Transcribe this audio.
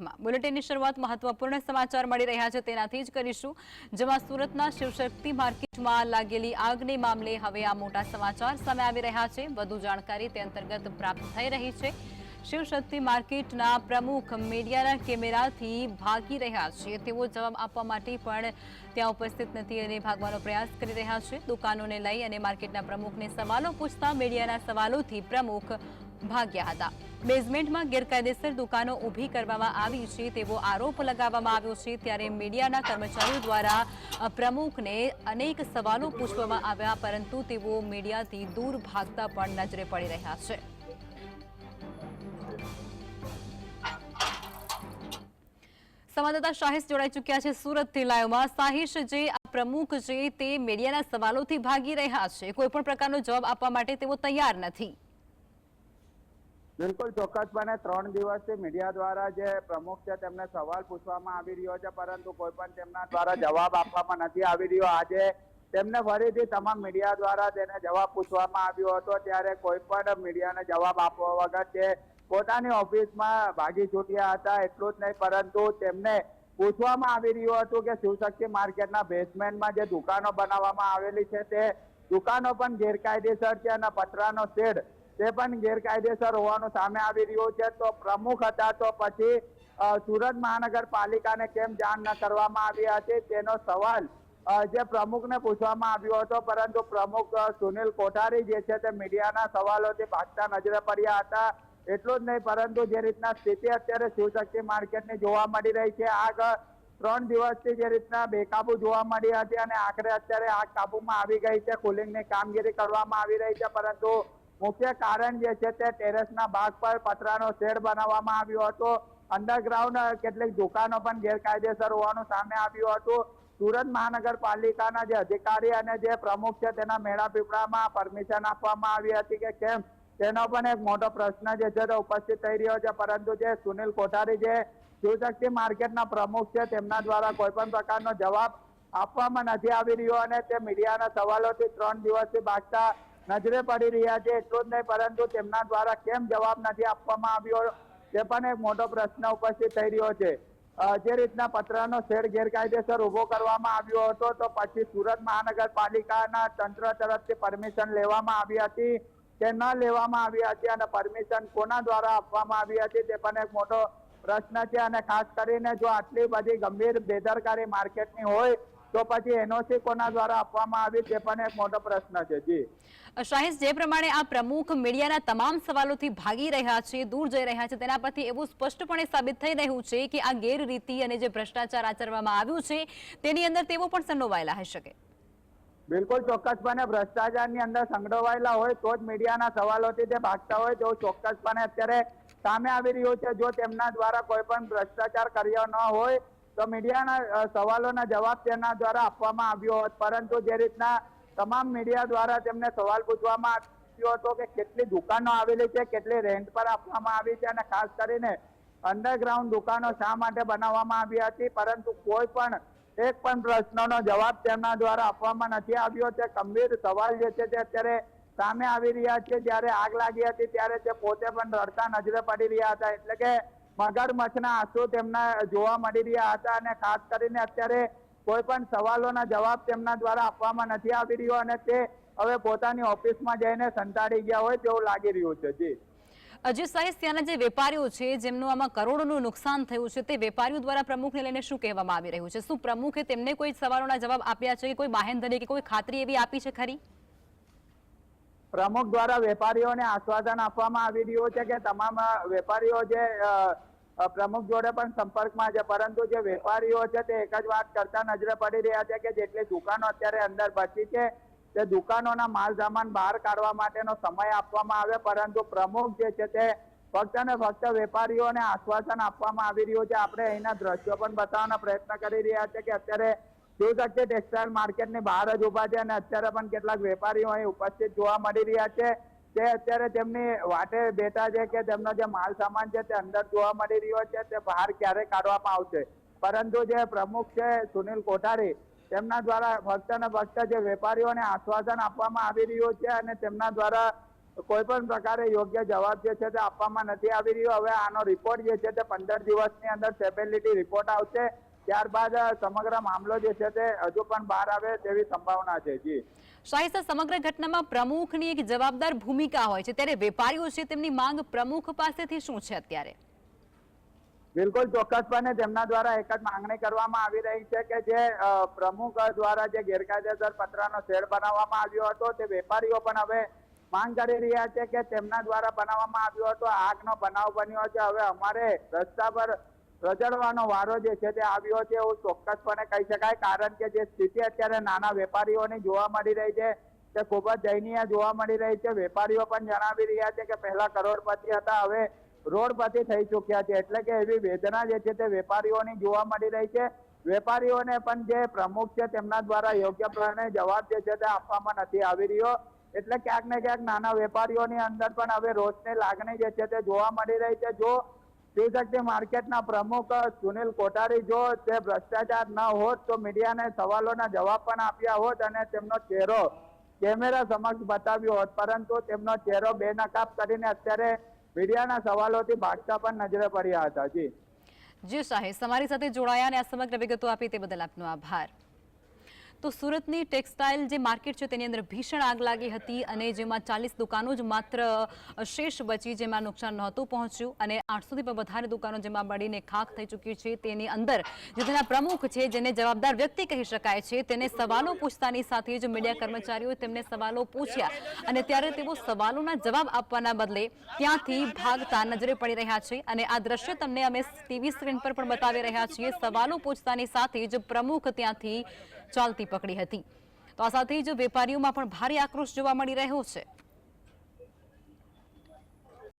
કલાકમાં બુલેટિનની શરૂઆત મહત્વપૂર્ણ સમાચાર મળી રહ્યા છે, તેનાથી જ કરીશું. જેમાં સુરતના શિવશક્તિ માર્કેટમાં લાગેલી આગને મામલે હવે આ મોટા સમાચાર સામે આવી રહ્યા છે. વધુ જાણકારી તે અંતર્ગત પ્રાપ્ત થઈ રહી છે. શિવશક્તિ માર્કેટના પ્રમુખ મીડિયાના કેમેરાથી ભાગી રહ્યા છે. તેવો જવાબ આપવા માટે પણ ત્યાં ઉપસ્થિત નથી અને ભાગવાનો પ્રયાસ કરી રહ્યા છે. દુકાનોને લઈ અને માર્કેટના પ્રમુખને સવાલો પૂછતા મીડિયાના સવાલોથી પ્રમુખ ભાગ્યા હતા. બેઝમેન્ટમાં ગેરકાયદેસર દુકાનો ઊભી કરવામાં આવી છે તેવો આરોપ લગાવવામાં આવ્યો છે ત્યારે મીડિયાના કર્મચારીઓ દ્વારા પ્રમુખને અનેક સવાલો પૂછવામાં આવ્યા પરંતુ તેઓ મીડિયાથી દૂર ભાગતા પણ નજરે પડી રહ્યા છે. સંવાદદાતા શાહિશ જોડાઈ ચૂક્યા છે સુરતથી લાઈવમાં. સાહિશ જે આ પ્રમુખ છે તે મીડિયાના સવાલોથી ભાગી રહ્યા છે. કોઈ પણ પ્રકારનો જવાબ આપવા માટે તેઓ તૈયાર નથી. બિલકુલ ચોક્કસપણે ત્રણ દિવસથી મીડિયા દ્વારા જે પ્રમુખ છે તેમને સવાલ પૂછવામાં આવી રહ્યો છે, પરંતુ કોઈ પણ તેમના દ્વારા જવાબ આપવામાં નથી આવી રહ્યો. આજે તેમને ફરીથી તમામ મીડિયા દ્વારા તેને જવાબ પૂછવામાં આવ્યો હતો, ત્યારે કોઈ પણ મીડિયાને જવાબ આપવા વગર તે પોતાની ઓફિસમાં ભાગી છૂટ્યા હતા, એટલું જ નહીં, પરંતુ તેમને પૂછવામાં આવી રહ્યું હતું કે શિવશક્તિ માર્કેટના બેઝમેન્ટમાં જે દુકાનો બનાવવામાં આવેલી છે, તે દુકાનો પણ ગેરકાયદેસર છે અને પતરાનો શેડ તે પણ ગેરકાયદેસર હોવાનું સામે આવી રહ્યું છે, તો પ્રમુખ હતા, તો પછી સુરત મહાનગરપાલિકાને કેમ જાણ ન કરવામાં આવી હતી? તેનો સવાલ જે પ્રમુખને પૂછવામાં આવ્યો હતો, પરંતુ પ્રમુખ સુનિલ કોઠારી જે છે તે મીડિયાના સવાલોથી ભાગતા નજરે પડ્યા હતા. એટલું જ નહીં, પરંતુ જે રીતના સ્થિતિ અત્યારે શિવશક્તિ માર્કેટની જોવા મળી રહી છે, આગ ત્રણ દિવસથી જે રીતના બેકાબુ જોવા મળી હતી અને આખરે અત્યારે આગ કાબુમાં આવી ગઈ છે, કુલિંગની કામગીરી કરવામાં આવી રહી છે, પરંતુ મુખ્ય કારણ જે છે તે ટેરેસના ભાગ પર પતરાનો શેડ બનાવવામાં આવ્યો હતો. અંડરગ્રાઉન્ડ કેટલીક દુકાનો પણ ગેરકાયદેસર હોવાનું સામે આવ્યું હતું. સુરત મહાનગરપાલિકાના જે અધિકારી અને જે પ્રમુખ છે તેના મેળા પીપળામાં પરમિશન આપવામાં આવી હતી કે કેમ? તેનો પણ એક મોટો પ્રશ્ન જે છે તે ઉપસ્થિત થઈ રહ્યો છે. પરંતુ જે સુનિલ કોઠારી જે શિવશક્તિ માર્કેટના પ્રમુખ છે તેમના દ્વારા કોઈ પણ પ્રકારનો જવાબ આપવામાં નથી આવી રહ્યો અને તે મીડિયાના સવાલોથી ત્રણ દિવસથી ભાગતા નજરે પડી રહ્યા છે, એટલું જ નહીં, પરંતુ તેમના દ્વારા કેમ જવાબ નથી આપવામાં આવ્યો? તે પણ એક મોટો પ્રશ્ન ઉપસ્થિત થઈ રહ્યો છે. જે રીતના પતરાનો શેડ ગેરકાયદેસર ઊભો કરવામાં આવ્યો હતો, તો પછી સુરત મહાનગરપાલિકાના તંત્ર તરફથી પરમિશન લેવામાં આવી હતી કે ન લેવામાં આવી હતી અને પરમિશન કોના દ્વારા આપવામાં આવી હતી તે પણ એક મોટો પ્રશ્ન છે અને ખાસ કરીને જો આટલી બધી ગંભીર બેદરકારી માર્કેટની હોય તો પછી એનઓસી કોના દ્વારા આપવામાં આવી તે પણ એક મોટો પ્રશ્ન છે જી. શાહિશ જે પ્રમાણે આ પ્રમુખ મીડિયાના તમામ સવાલોથી ભાગી રહ્યા છે દૂર જઈ રહ્યા છે તેના પરથી એવું સ્પષ્ટપણે સાબિત થઈ રહ્યું છે કે આ ગેરરીતિ અને જે ભ્રષ્ટાચાર આચરવામાં આવ્યું છે તેની અંદર તેઓ પણ સંડોવાયેલા હોઈ શકે. બિલકુલ ચોક્કસપણે ભ્રષ્ટાચારની અંદર સંડોવાયેલા હોય તો જ મીડિયાના સવાલોથી તે ભાગતા હોય તેવું ચોક્કસપણે અત્યારે સામે આવી રહ્યું છે. જો તેમના દ્વારા કોઈ પણ ભ્રષ્ટાચાર કર્યો ન હોય તો મીડિયાના સવાલોના જવાબ તેના દ્વારા આપવામાં આવ્યો હતો. પરંતુ જે રીતના તમામ મીડિયા દ્વારા તેમને સવાલ પૂછવામાં આવ્યો હતો કે કેટલી દુકાનો આવેલી છે, કેટલી રેન્ટ પર આપવામાં આવી છે અને ખાસ કરીને અંડરગ્રાઉન્ડ દુકાનો શા માટે બનાવવામાં આવી હતી, પરંતુ કોઈ પણ, એક પણ પ્રશ્નનો જવાબ તેમના દ્વારા આપવામાં નથી આવ્યો. તે ગંભીર સવાલ જે છે તે અત્યારે સામે આવી રહ્યા છે. જ્યારે આગ લાગી હતી ત્યારે તે પોતે પણ રડતા નજરે પડી રહ્યા હતા. એટલે કે મગરમચ્છના આંસુ તેમના જોવા મળી રહ્યા હતા અને ખાસ કરીને અત્યારે કોઈ પણ સવાલોના જવાબ તેમના દ્વારા આપવામાં નથી આવી રહ્યો અને તે હવે પોતાની ઓફિસમાં જઈને સંતાડી ગયા હોય તેવું લાગી રહ્યું છે. જી. અજય સાહેબ ત્યાંના જે વેપારીઓ છે જેમનું આમાં કરોડોનું નુકસાન થયું છે તે વેપારીઓ દ્વારા પ્રમુખને લઈને શું કહેવામાં આવી રહ્યું છે? શું પ્રમુખે તેમને કોઈ સવાલોના જવાબ આપ્યા છે કે કોઈ બાહેંધરી કે કોઈ ખાતરી એવી આપી છે ખરી? પ્રમુખ દ્વારા વેપારીઓને આશ્વાસન આપવામાં આવી રહ્યું છે કે તમામ વેપારીઓ જે પ્રમુખ જોડે પણ સંપર્કમાં છે, પરંતુ જે વેપારીઓ છે તે એક જ વાત કરતા નજરે પડી રહ્યા છે કે જેટલી દુકાનો અત્યારે અંદર બચી છે, તે દુકાનોના માલ સામાન બહાર કાઢવા માટેનો સમય આપવામાં આવે, પરંતુ પ્રમુખ જે છે તે ફક્ત ને ફક્ત વેપારીઓને આશ્વાસન આપવામાં આવી રહ્યું છે. આપણે અહીંના દ્રશ્યો પણ બતાવવાનો પ્રયત્ન કરી રહ્યા છે કે અત્યારે શિવશક્તિ ટેક્સટાઇલ માર્કેટની બહાર જ ઊભા છે અને અત્યારે પણ કેટલાક વેપારીઓ અહીં ઉપસ્થિત જોવા મળી રહ્યા છે. તે અત્યારે તેમની વાટે બેઠા છે કે તેમનો જે માલ સામાન છે તે અંદર જોવા મળી રહ્યો છે, તે બહાર ક્યારે કાઢવામાં આવશે? પરંતુ જે પ્રમુખ છે સુનિલ કોઠારી, તેમના દ્વારા ફક્ત ને ફક્ત જે વેપારીઓને આશ્વાસન આપવામાં આવી રહ્યું છે અને તેમના દ્વારા કોઈ પણ પ્રકારે યોગ્ય જવાબ જે છે તે આપવામાં નથી આવી રહ્યો. હવે આનો રિપોર્ટ જે છે તે પંદર દિવસની અંદર સ્ટેબિલિટી રિપોર્ટ આવશે. ત્યારબાદ સમગ્ર મામલો જે છે તે હજુ પણ બહાર આવે તેવી સંભાવના છે જી. શાહી સમગ્ર ઘટનામાં પ્રમુખની એક જવાબદાર ભૂમિકા હોય છે. ત્યારે વેપારીઓ છે તેમની માંગ પ્રમુખ પાસેથી શું છે અત્યારે? બિલકુલ ચોક્કસપણે તેમના દ્વારા એક જ માંગણી કરવામાં આવી રહી છે કે જે પ્રમુખ દ્વારા જે ગેરકાયદેસર પતરાનો શેડ બનાવવામાં આવ્યો હતો તે વેપારીઓ પણ હવે માંગ કરી રહ્યા છે કે તેમના દ્વારા બનાવવામાં આવ્યો હતો. આગનો બનાવ બન્યો છે. હવે અમારે રસ્તા પર રજડવાનો વારો જે છે તે આવ્યો છે એવું ચોક્કસપણે કહી શકાય. કારણ કે જે સ્થિતિ અત્યારે નાના વેપારીઓની જોવા મળી રહી છે, તે ખૂબ જ દયનીય જોવા મળી રહી છે. વેપારીઓ પણ જણાવી રહ્યા છે કે પહેલા કરોડપતિ હતા, હવે રોડપતિ થઈ ચૂક્યા છે. એટલે કે એવી વેદના જે છે તે વેપારીઓની જોવા મળી રહી છે. વેપારીઓને પણ જે પ્રમુખ છે તેમના દ્વારા યોગ્ય પ્રમાણે જવાબ જે છે તે આપવામાં નથી આવી રહ્યો. એટલે ક્યાંક ને ક્યાંક નાના વેપારીઓની અંદર પણ હવે રોષની લાગણી જે છે તે જોવા મળી રહી છે. જો શિવશક્તિ માર્કેટના પ્રમુખ સુનિલ કોટારી જો તે ભ્રષ્ટાચાર ન હોત તો મીડિયાને સવાલોના જવાબ પણ આપ્યા હોત અને તેમનો ચહેરો કેમેરા સમક્ષ બતાવ્યો હોત. પરંતુ તેમનો ચહેરો બેનકાબ કરીને અત્યારે મીડિયાના સવાલોથી ભાગતા પણ નજરે પડ્યા હતા. જી. જી શાહી તમારી સાથે જોડાયા અને આ સમગ્ર વિગતો આપી તે બદલ આપનો આભાર. તો સુરતની ટેક્સટાઇલ જે માર્કેટ છે તેની અંદર ભીષણ આગ લાગી હતી અને જેમાં ચાલીસ દુકાનો જ માત્ર શેષ બચી જેમાં નુકસાન નહોતું પહોંચ્યું અને આઠસોથી પણ વધારે દુકાનો જેમાં બળીને ખાખ થઈ ચૂકી છે. તેની અંદર જે તેના પ્રમુખ છે જેને જવાબદાર વ્યક્તિ કહી શકાય છે, તેને સવાલો પૂછતાની સાથે જ મીડિયા કર્મચારીઓએ તેમને સવાલો પૂછ્યા અને ત્યારે તેઓ સવાલોના જવાબ આપવાના બદલે ત્યાંથી ભાગતા નજરે પડી રહ્યા છે અને આ દ્રશ્ય તમને અમે ટીવી સ્ક્રીન પર પણ બતાવી રહ્યા છીએ. સવાલો પૂછતાની સાથે જ પ્રમુખ ત્યાંથી ચાલતી પકડી હતી. તો આ સાથે જ વેપારીઓમાં પણ ભારે આક્રોશ જોવા મળી રહ્યો છે.